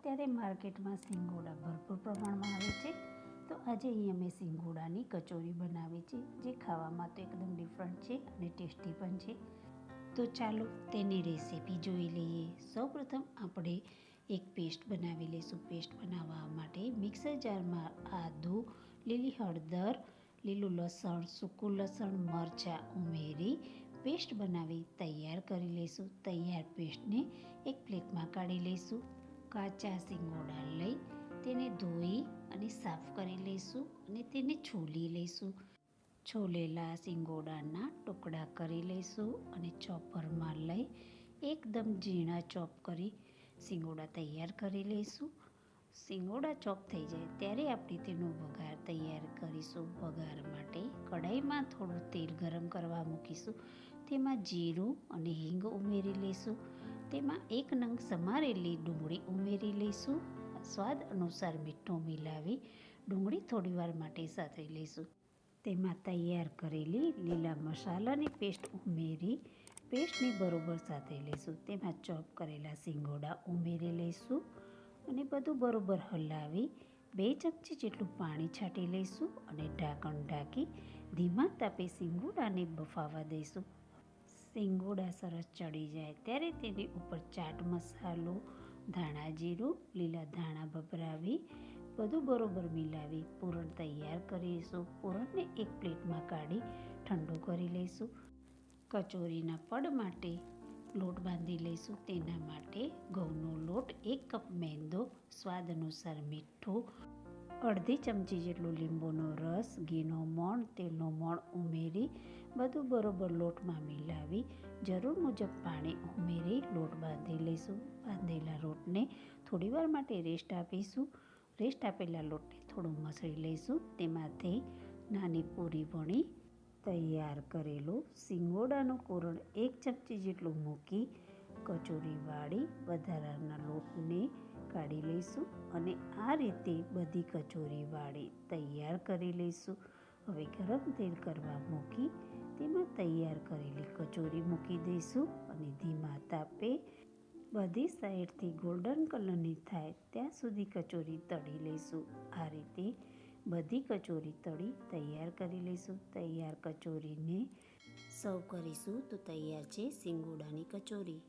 અત્યારે માર્કેટમાં સિંગોડા ભરપૂર પ્રમાણમાં આવે છે. તો આજે અહીં અમે સિંગોડાની કચોરી બનાવી છે, જે ખાવામાં તો એકદમ ડિફરન્ટ છે અને ટેસ્ટી પણ છે. તો ચાલો તેની રેસીપી જોઈ લઈએ. સૌપ્રથમ આપણે એક પેસ્ટ બનાવી લઈશું. પેસ્ટ બનાવવા માટે મિક્સર જારમાં આદુ, લીલી હળદર, લીલું લસણ, સૂકું લસણ, મરચાં ઉમેરી પેસ્ટ બનાવી તૈયાર કરી લઈશું. તૈયાર પેસ્ટને એક પ્લેટમાં કાઢી લઈશું. કાચા સિંગોડા લઈ તેને ધોઈ અને સાફ કરી લઈશું અને તેને છોલી લઈશું. છોલેલા સિંગોડાના ટુકડા કરી લઈશું અને ચોપરમાં લઈ એકદમ ઝીણા ચોપ કરી સિંગોડા તૈયાર કરી લઈશું. સિંગોડા ચોપ થઈ જાય ત્યારે આપણે તેનો વઘાર તૈયાર કરીશું. વઘાર માટે કઢાઈમાં થોડું તેલ ગરમ કરવા મૂકીશું. તેમાં જીરું અને હિંગ ઉમેરી લઈશું. તેમાં એક નંગ સમારેલી ડુંગળી ઉમેરી લઈશું. સ્વાદ અનુસાર મીઠું મિલાવી ડુંગળી થોડીવાર માટે સાથે લઈશું. તેમાં તૈયાર કરેલી લીલા મસાલાની પેસ્ટ ઉમેરી પેસ્ટની બરોબર સાથે લઈશું. તેમાં ચોપ કરેલા સિંગોડા ઉમેરી લઈશું. અને બધું બરોબર હલાવી બે ચમચી જેટલું પાણી છાંટી લઈશું અને ઢાંકણ ઢાંકી ધીમા તાપે સિંગોડાને બફાવા દઈશું. સિંગોડા સરસ ચડી જાય ત્યારે તેની ઉપર ચાટ મસાલો, ધાણા જીરું, લીલા ધાણા ભભરાવી, બધું બરોબર મિલાવી પૂરણ તૈયાર કરીશું. પૂરણને એક પ્લેટમાં કાઢી ઠંડુ કરી લઈશું. કચોરીના પડ માટે લોટ બાંધી લઈશું. તેના માટે ઘઉંનો લોટ, એક કપ મેંદો, સ્વાદ અનુસાર મીઠું, અડધી ચમચી જેટલો લીંબુનો રસ, ઘીનો મોણ, તેલનો મોણ ઉમેરી બધું બરોબર લોટમાં મિલાવી, જરૂર મુજબ પાણી ઉમેરી લોટ બાંધી લઈશું. બાંધેલા લોટને થોડીવાર માટે રેસ્ટ આપીશું. રેસ્ટ આપેલા લોટને થોડું મસળી લઈશું. તેમાંથી નાની પૂરી વણી તૈયાર કરેલું સિંગોડાનું કોરણ એક ચમચી જેટલું મૂકી કચોરી વાળી વધારાના લોટને કાઢી લઈશું અને આ રીતે બધી કચોરી વાળી તૈયાર કરી લઈશું. હવે ગરમ તેલ કરવા મૂકી તેમાં તૈયાર કરેલી કચોરી મૂકી દઈશું અને ધીમા તાપે બધી સાઈડથી ગોલ્ડન કલરની થાય ત્યાં સુધી કચોરી તળી લઈશું. આ રીતે બધી કચોરી તળી તૈયાર કરી લઈશું. તૈયાર કચોરીને સર્વ કરીશું તો તૈયાર છે સિંગોડાની કચોરી.